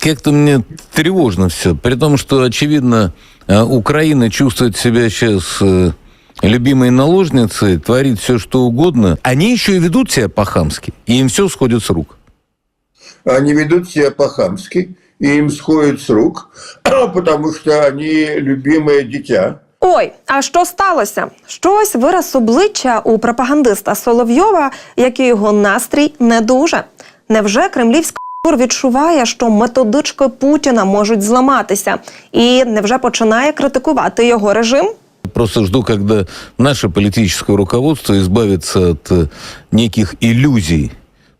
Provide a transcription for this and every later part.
Как-то мне тревожно все. При том, что, очевидно, э, Украина чувствует себя сейчас э, любимой наложницей, творит все, что угодно. Они еще и ведут себя по-хамски, и им все сходит с рук. Они ведут себя по-хамски, и им сходит с рук, потому что они любимое дитя. Ой, а що сталося? Щось вираз обличчя у пропагандиста Соловйова, як і його настрій, не дуже. Невже кремлівська відчуває, що методички Путіна можуть зламатися, і невже починає критикувати його режим? Просто жду, когда наше политическое руководство избавится от э, неких иллюзий.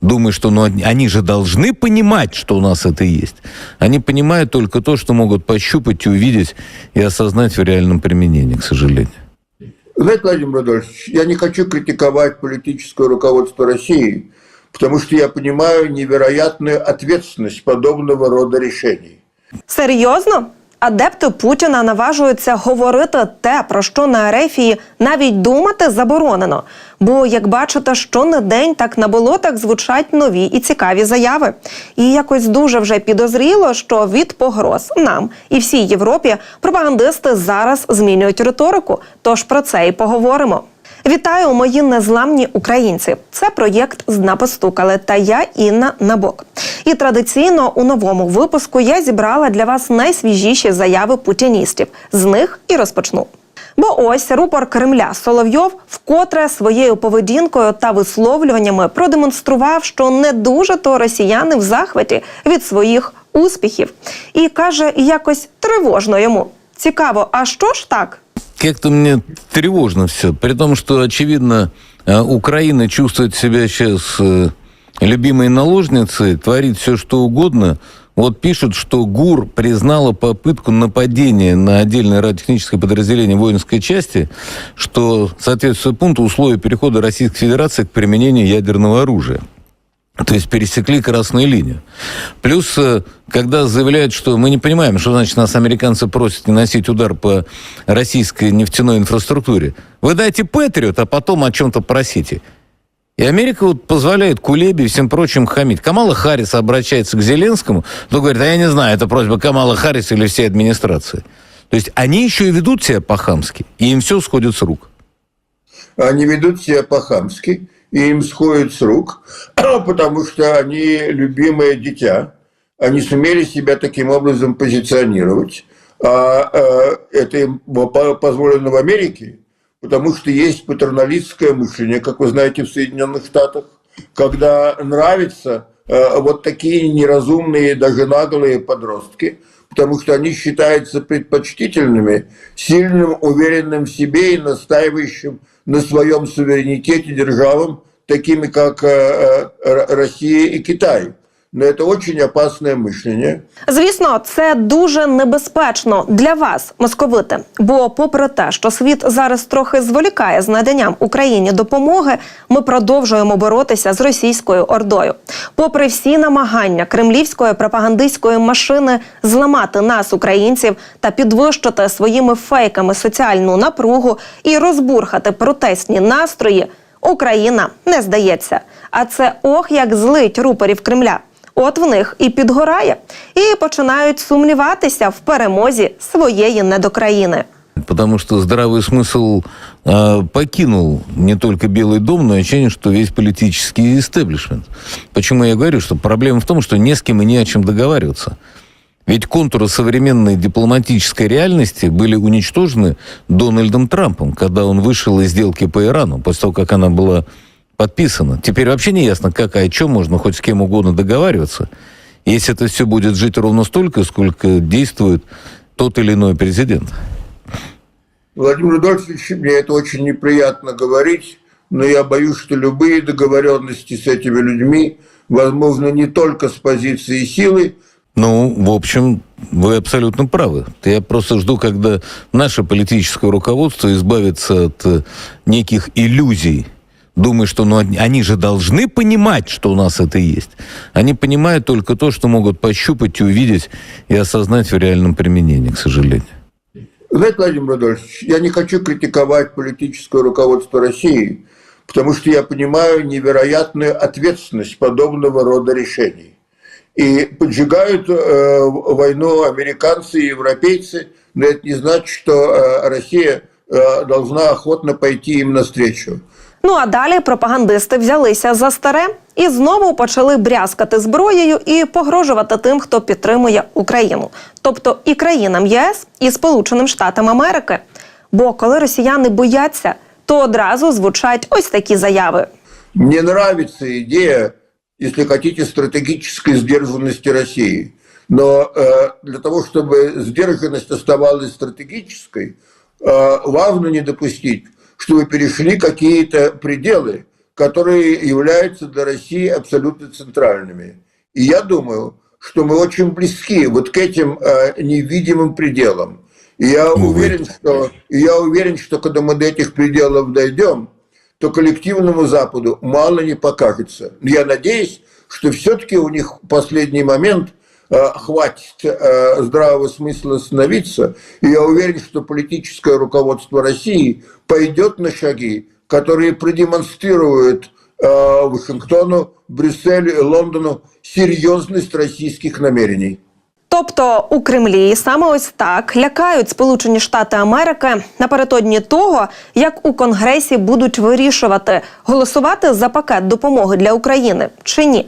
Думаю, что ну, они- они же должны понимать, что у нас это есть. Они понимают только то, что могут пощупать, увидеть и осознать в реальном применении, к сожалению. Знаете, Владимир Рудольфович, я не хочу критиковать политическое руководство России, потому что я понимаю невероятную ответственность подобного рода решений. Серйозно? Адепти Путіна наважуються говорити те, про що на Ерефії навіть думати заборонено. Бо, як бачите, що не день, так на болотах звучать нові і цікаві заяви. І якось дуже вже підозріло, що від погроз нам і всій Європі пропагандисти зараз змінюють риторику. Тож про це і поговоримо. Вітаю, мої незламні українці. Це проєкт з дна постукали та я Інна Набок. І традиційно у новому випуску я зібрала для вас найсвіжіші заяви путіністів. З них і розпочну. Бо ось рупор Кремля Соловйов вкотре своєю поведінкою та висловлюваннями продемонстрував, що не дуже то росіяни в захваті від своїх успіхів, і каже якось тривожно йому. Цікаво, а що ж так? Как-то мне тревожно все. При том, что, очевидно, э, Украина чувствует себя сейчас э, любимой наложницей, творит все, что угодно. Вот пишут, что ГУР признала попытку нападения на отдельное радиотехническое подразделение воинской части, что соответствует пункту условий перехода Российской Федерации к применению ядерного оружия. То есть пересекли красную линию. Плюс, э, когда заявляют, что мы не понимаем, что значит нас американцы просят не носить удар по российской нефтяной инфраструктуре. Вы дайте Патриот, а потом о чем-то просите. И Америка вот позволяет Кулебе и всем прочим хамить. Камала Харрис обращается к Зеленскому, то говорит, а я не знаю, это просьба Камала Харрис или всей администрации. То есть они еще и ведут себя по-хамски, и им все сходит с рук. Они ведут себя по-хамски, им сходит с рук, потому что они любимое дитя. Они сумели себя таким образом позиционировать. А э, это им по- позволено в Америке, потому что есть патерналистское мышление, как вы знаете, в Соединенных Штатах, когда нравятся э, вот такие неразумные, даже наглые подростки, потому что они считаются предпочтительными, сильным, уверенным в себе и настаивающим на своем суверенитете державам, такими как э, э, Россия и Китай. Это очень опасное мышление. Звісно, це дуже небезпечно для вас, московити. Бо, попри те, що світ зараз трохи зволікає з наданням Україні допомоги, ми продовжуємо боротися з російською ордою. Попри всі намагання кремлівської пропагандистської машини зламати нас, українців, та підвищити своїми фейками соціальну напругу і розбурхати протестні настрої, Україна не здається. А це ох, як злить рупорів Кремля. От в них і підгорає, і починають сумніватися в перемозі своєї недокраїни. Потому что здравый смысл э, покинул не только Белый дом, но и ощущение, что весь политический истеблишмент. Почему я говорю, что проблема в том, что не с кем и не о чем договариваться. Ведь контуры современной дипломатической реальности были уничтожены Дональдом Трампом, когда он вышел из сделки по Ирану, после того, как она была подписана. Теперь вообще не ясно, как и о чем можно хоть с кем угодно договариваться, если это все будет жить ровно столько, сколько действует тот или иной президент. Владимир Рудольфович, мне это очень неприятно говорить, но я боюсь, что любые договоренности с этими людьми возможны не только с позиции силы, Ну, в общем, вы абсолютно правы. Я просто жду, когда наше политическое руководство избавится от э, неких иллюзий. Думаю, что ну, они- же должны понимать, что у нас это есть. Они понимают только то, что могут пощупать, увидеть и осознать в реальном применении, к сожалению. Знаете, Владимир Рудольфович, я не хочу критиковать политическое руководство России, потому что я понимаю невероятную ответственность подобного рода решений. И поджигают э, войну американцы и европейцы, но это не значит, что э, Россия э, должна охотно пойти им навстречу. Ну а далі пропагандисти взялися за старе і знову почали брязкати зброєю і погрожувати тим, хто підтримує Україну, тобто і країнам ЄС, і Сполученим Штатам Америки. Бо коли росіяни бояться, то одразу звучать ось такі заяви. Мне нравится идея, если хотите, стратегической сдержанности России. Но э, для того, чтобы сдержанность оставалась стратегической, э, важно не допустить, чтобы перешли какие-то пределы, которые являются для России абсолютно центральными. И я думаю, что мы очень близки вот к этим э, невидимым пределам. И я уверен, что, и я уверен, что когда мы до этих пределов дойдем, то коллективному Западу мало не покажется. Я надеюсь, что все-таки у них в последний момент хватит э, здравого смысла остановиться. И я уверен, что политическое руководство России пойдет на шаги, которые продемонстрируют э, Вашингтону, Брюсселю и Лондону серьезность российских намерений. Тобто у Кремлі саме ось так лякають Сполучені Штати Америки напередодні того, як у Конгресі будуть вирішувати голосувати за пакет допомоги для України чи ні.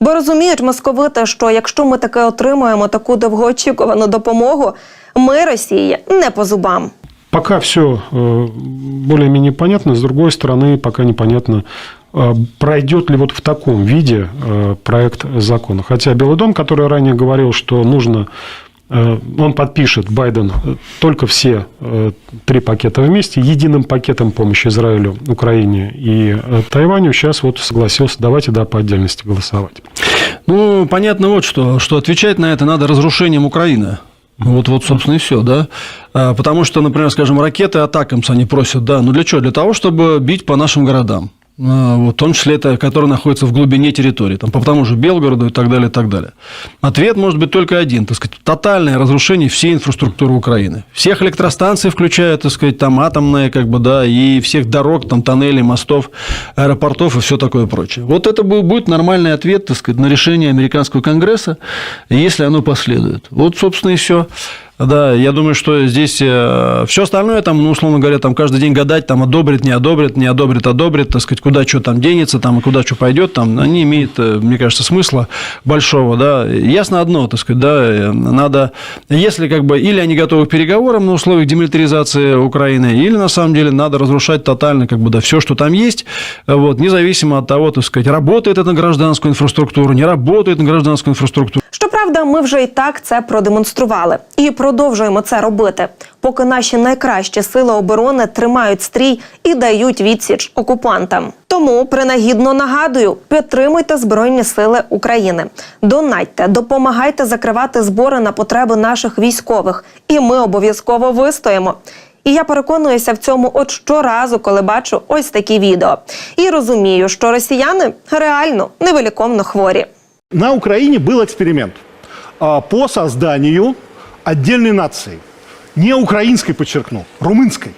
Бо розуміють московити, що якщо ми таки отримаємо таку довгоочікувану допомогу, ми Росії не по зубам. Пока все более-менее понятно, с другой стороны, пока непонятно, э, пройдет ли вот в таком виде э, проект закона. Хотя Белый дом, который ранее говорил, что нужно, э, он подпишет, Байден, э, только все э, три пакета вместе, единым пакетом помощи Израилю, Украине и э, Тайваню, сейчас вот согласился, давайте, да, по отдельности голосовать. Ну, понятно вот что, что отвечать на это надо разрушением Украины. Вот, вот, собственно, и все, да. А, Потому что, например, скажем, ракеты Атакамс они просят, да. Ну, для чего? Для того, чтобы бить по нашим городам. А, Вот, в том числе это, которые находятся в глубине территории, там, по тому же Белгороду и так далее, и так далее. Ответ может быть только один, так сказать, тотальное разрушение всей инфраструктуры Украины. Всех электростанций, включая, так сказать, там атомные, как бы, да, и всех дорог, там, тоннелей, мостов, аэропортов и все такое прочее. Вот это бу- будет нормальный ответ, так сказать, на решение американского конгресса, если оно последует. Вот, собственно, и все. Да, я думаю, что здесь все остальное, там, ну, условно говоря, там каждый день гадать, там, одобрит, не одобрит, не одобрит, одобрит, так сказать, куда что там денется, там, и куда что пойдет, там, не имеет, э, мне кажется, смысла большого, да. Ясно одно, так сказать, да, э, надо, если как бы, или они готовы к переговорам на условиях демилитаризации Украины, или на самом деле надо разрушать тотально, как бы, да, все, что там есть, вот, независимо от того, так сказать, работает это на гражданскую инфраструктуру, не работает на гражданскую инфраструктуру. Щоправда, ми вже і так це продемонстрували і продовжуємо це робити, поки наші найкращі сили оборони тримають стрій і дають відсіч окупантам. Тому принагідно нагадую: підтримуйте збройні сили України, донатьте, допомагайте закривати збори на потреби наших військових, і ми обов'язково вистоїмо. І я переконуюся в цьому от щоразу, коли бачу ось такі відео, і розумію, що росіяни реально невиліковно хворі. На Украине был эксперимент по созданию отдельной нации. Не украинской, подчеркну, румынской.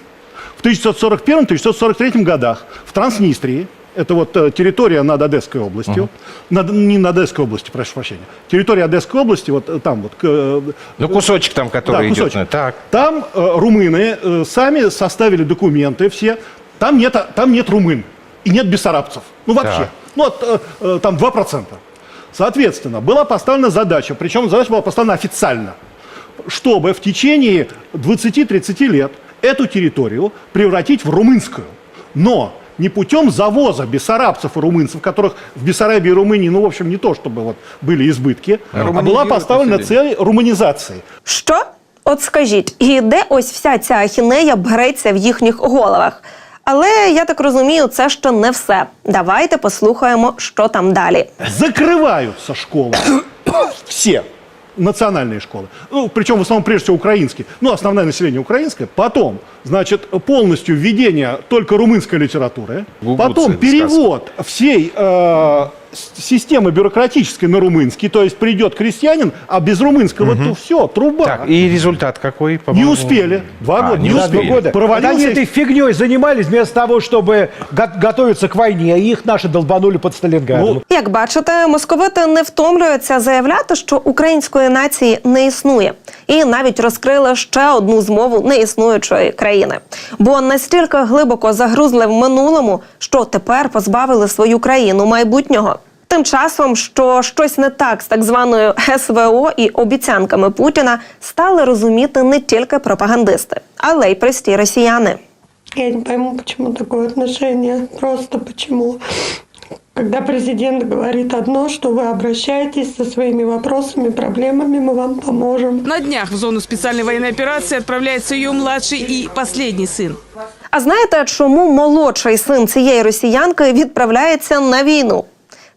В 1941-1943 годах в Транснистрии, это вот э, территория над Одесской областью, над- не над Одесской областью, прошу прощения, территория Одесской области, вот э, там вот, э, Ну, кусочек там, который да, идет. кусочек. на- Так. Там э, румыны э, сами составили документы все. Там нет, там нет румын и нет бессарабцев. Ну, вообще. Так. Ну, вот, э, э, там 2%. Соответственно, была поставлена задача, причем задача была поставлена официально, чтобы в течение 20-30 лет эту территорию превратить в румынскую. Но не путем завоза бессарабцев и румынцев, которых в Бессарабии и Румынии, ну, в общем, не то, чтобы вот были избытки, а была Руманизируют поставлена население. цель руманизации. Що? От скажіть, і де ось вся ця ахінея бреться в їхніх головах? Але я так розумію, це ще не все. Давайте послухаємо, що там далі. закрываются школы. Все национальные школы. Ну, причем в основном, прежде всего, украинские. Ну, основное население украинское. Потом, значит, полностью введение только румынской литературы. Гугуцы, Потом сказка. перевод всей э, с- системы бюрократической на румынский, то есть придет крестьянин, а без румынского то все, труба. Так, и результат какой? Не по-моему? успели. Два А, года не не За два успели. года. Провалился Они их- этой фигней занимались вместо того, чтобы го- готовиться к войне, и их наши долбанули под Сталинградом. Ну, Як бачите, московити не втомлюються заявляти, що української нації не існує, І навіть розкрили ще одну змову неіснуючої країни, бо настільки глибоко загрузли в минулому, що тепер позбавили свою країну майбутнього. Тим часом, що щось не так з так званою СВО і обіцянками Путіна, стали розуміти не тільки пропагандисти, але й прості росіяни. Я не пойму, почему такое отношение. Просто почему. Когда президент говорит одно, что вы обращаетесь со своими вопросами, проблемами, мы вам поможем. На днях в зону специальной военной операции отправляется ее младший и последний сын. А знаєте, чому молодший син цієї росіянки відправляється на війну?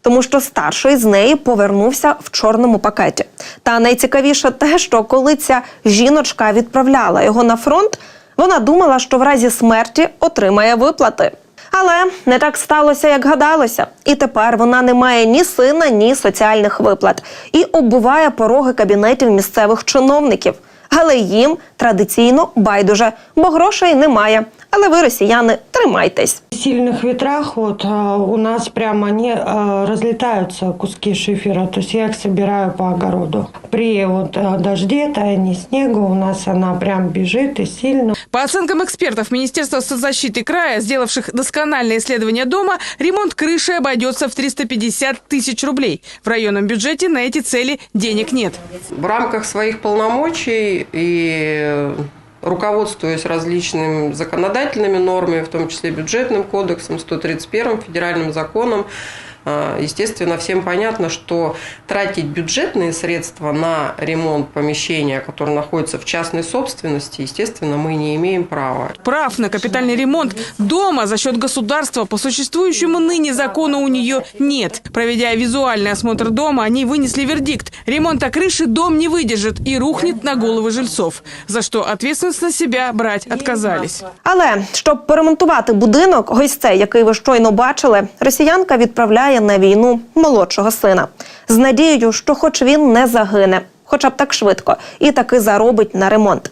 Тому що старший з неї повернувся в чорному пакеті. Та найцікавіше те, що коли ця жіночка відправляла його на фронт, вона думала, що в разі смерті отримає виплати. Але не так сталося, як гадалося. І тепер вона не має ні сина, ні соціальних виплат і оббиває пороги кабінетів місцевих чиновників. Але їм традиційно байдуже, бо грошей немає. Але ви, росіяни, тримайтесь. В сильных ветрах вот а, у нас прямо не а, разлетаются куски шифера, то есть я их собираю по огороду. При вот а, дожде, таянии снега у нас она прям бежит и сильно. По оценкам экспертов Министерства соцзащиты края, сделавших доскональное исследование дома, ремонт крыши обойдется в 350 тысяч рублей. В районном бюджете на эти цели денег нет. В рамках своих полномочий и руководствуясь различными законодательными нормами, в том числе бюджетным кодексом, 131 федеральным законом, э, Естественно, всем понятно, что тратить бюджетные средства на ремонт помещения, которое находится в частной собственности, естественно, мы не имеем права. Прав на капитальный ремонт дома за счет государства по существующему ныне закону у нее нет. Проведя визуальный осмотр дома, они вынесли вердикт. Ремонта крыши дом не выдержит и рухнет на головы жильцов, за что ответственность на себя брать отказались. Але щоб поремонтувати будинок, ось цей, який ви щойно бачили, росіянка відправляє на війну молодшого сина з надією, що хоч він не загине, хоча б так швидко, і таки заробить на ремонт.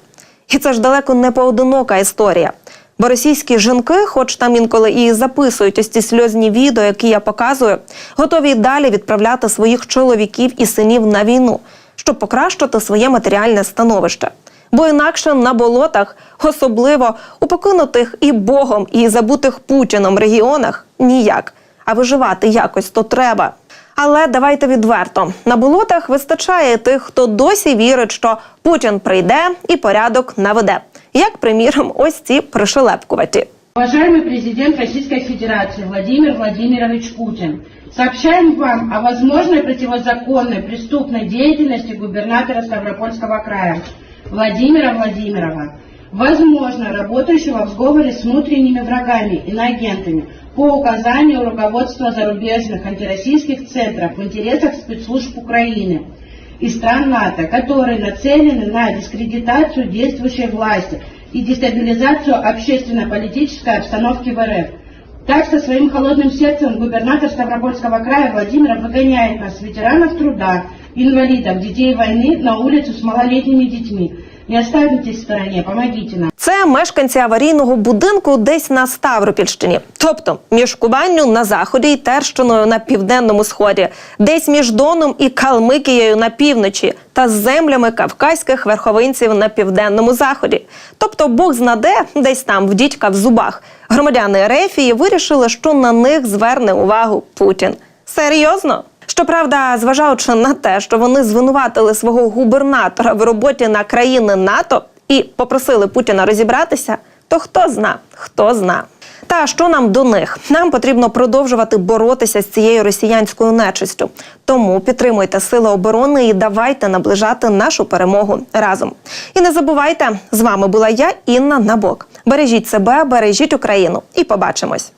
І це ж далеко не поодинока історія. Бо російські жінки, хоч там інколи і записують ось ці сльозні відео, які я показую, готові й далі відправляти своїх чоловіків і синів на війну, щоб покращити своє матеріальне становище. Бо інакше на болотах, особливо у покинутих і Богом, і забутих Путіном регіонах, ніяк. А виживати якось то треба. Але давайте відверто: на болотах вистачає тих, хто досі вірить, що Путін прийде і порядок наведе. Як, приміром, ось ці пришелепкуваті. Уважаемый президент Российской Федерации Владимир Владимирович Путин, сообщаем вам о возможной противозаконной преступной деятельности губернатора Ставропольского края Владимира Владимирова, возможно работающего в сговоре с внутренними врагами, иноагентами, по указанию руководства зарубежных антироссийских центров в интересах спецслужб Украины и стран НАТО, которые нацелены на дискредитацию действующей власти и дестабилизацию общественно-политической обстановки в РФ. Так, со своим холодным сердцем губернатор Ставропольского края Владимир выгоняет нас, ветеранов труда, инвалидов, детей войны, на улицу с малолетними детьми. Не оставайтесь в стороне, помогите нам. Це мешканці аварійного будинку десь на Ставропільщині, тобто між Кубанню на заході і Терщиною на південному сході, десь між Доном і Калмикією на півночі та з землями кавказьких верховинців на південному заході. Тобто Бог знаде, десь там в дідька в зубах. Громадяни Ерефії вирішили, що на них зверне увагу Путін. Серйозно? Щоправда, зважаючи на те, що вони звинуватили свого губернатора в роботі на країни НАТО і попросили Путіна розібратися, то хто зна, хто зна. Та що нам до них? Нам потрібно продовжувати боротися з цією росіянською нечистю. Тому підтримуйте сили оборони і давайте наближати нашу перемогу разом. І не забувайте, з вами була я, Інна Набок. Бережіть себе, бережіть Україну, і побачимось.